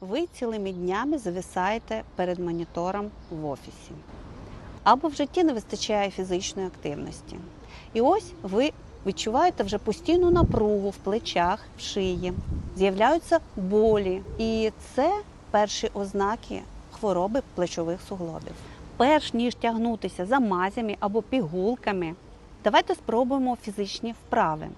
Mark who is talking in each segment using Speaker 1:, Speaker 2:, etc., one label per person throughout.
Speaker 1: ви цілими днями зависаєте перед монітором в офісі. Або в житті не вистачає фізичної активності. І ось ви відчуваєте вже постійну напругу в плечах, в шиї, з'являються болі. І це перші ознаки хвороби плечових суглобів. Перш ніж тягнутися за мазями або пігулками, давайте спробуємо фізичні вправи.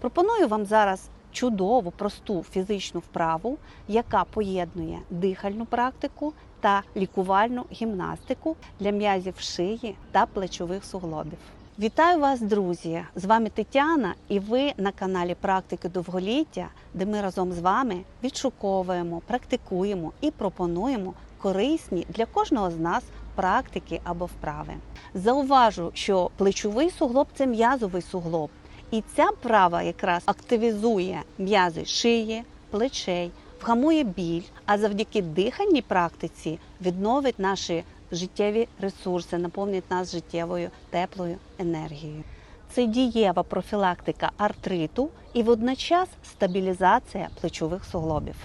Speaker 1: Пропоную вам зараз чудову, просту фізичну вправу, яка поєднує дихальну практику та лікувальну гімнастику для м'язів шиї та плечових суглобів. Вітаю вас, друзі! З вами Тетяна, і ви на каналі Практики довголіття, де ми разом з вами відшуковуємо, практикуємо і пропонуємо корисні для кожного з нас практики або вправи. Зауважу, що плечовий суглоб це м'язовий суглоб, і ця права якраз активізує м'язи шиї, плечей, вгамує біль, а завдяки дихальній практиці відновить наші життєві ресурси, наповнить нас життєвою теплою енергією. Це дієва профілактика артриту і водночас стабілізація плечових суглобів.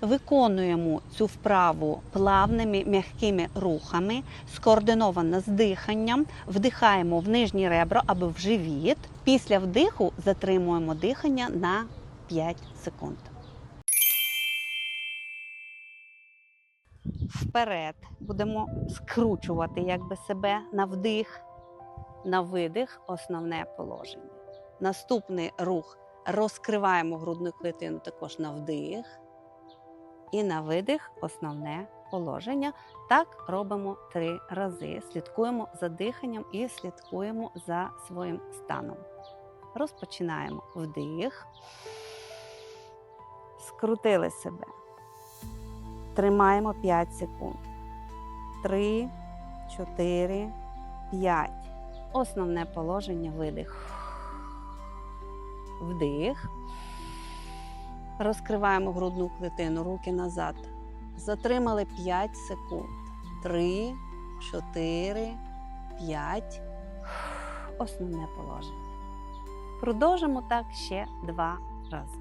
Speaker 1: Виконуємо цю вправу плавними м'якими рухами, скоординовано з диханням, вдихаємо в нижні ребра або в живіт. Після вдиху затримуємо дихання на 5 секунд. Вперед будемо скручувати якби себе на вдих, на видих, основне положення. Наступний рух розкриваємо грудну клітину також на вдих. І на видих основне положення. Так робимо три рази. Слідкуємо за диханням і слідкуємо за своїм станом. Розпочинаємо вдих. Скрутили себе. Тримаємо 5 секунд. 3, 4, 5. Основне положення видих. Вдих. Розкриваємо грудну клітину, руки назад. Затримали 5 секунд. 3, 4, 5. Основне положення. Продовжимо так ще два рази.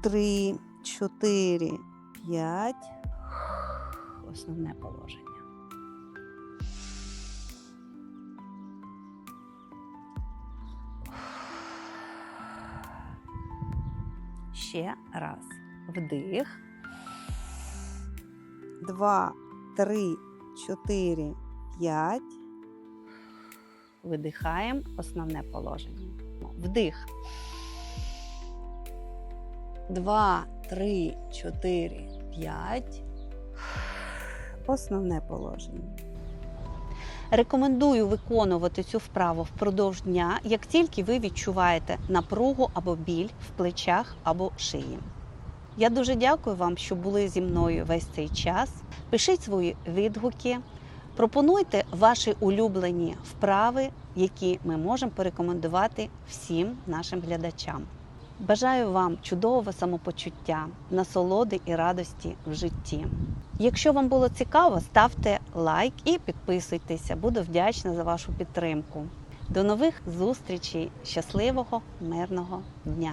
Speaker 1: Три, чотири, п'ять. Основне положення. Ще раз. Вдих. Два, три, чотири, п'ять. Видихаємо основне положення. Вдих. Два, три, чотири, п'ять. Основне положення. Рекомендую виконувати цю вправу впродовж дня, як тільки ви відчуваєте напругу або біль в плечах або шиї. Я дуже дякую вам, що були зі мною весь цей час. Пишіть свої відгуки, пропонуйте ваші улюблені вправи, які ми можемо порекомендувати всім нашим глядачам. Бажаю вам чудового самопочуття, насолоди і радості в житті. Якщо вам було цікаво, ставте лайк і підписуйтеся. Буду вдячна за вашу підтримку. До нових зустрічей! Щасливого, мирного дня!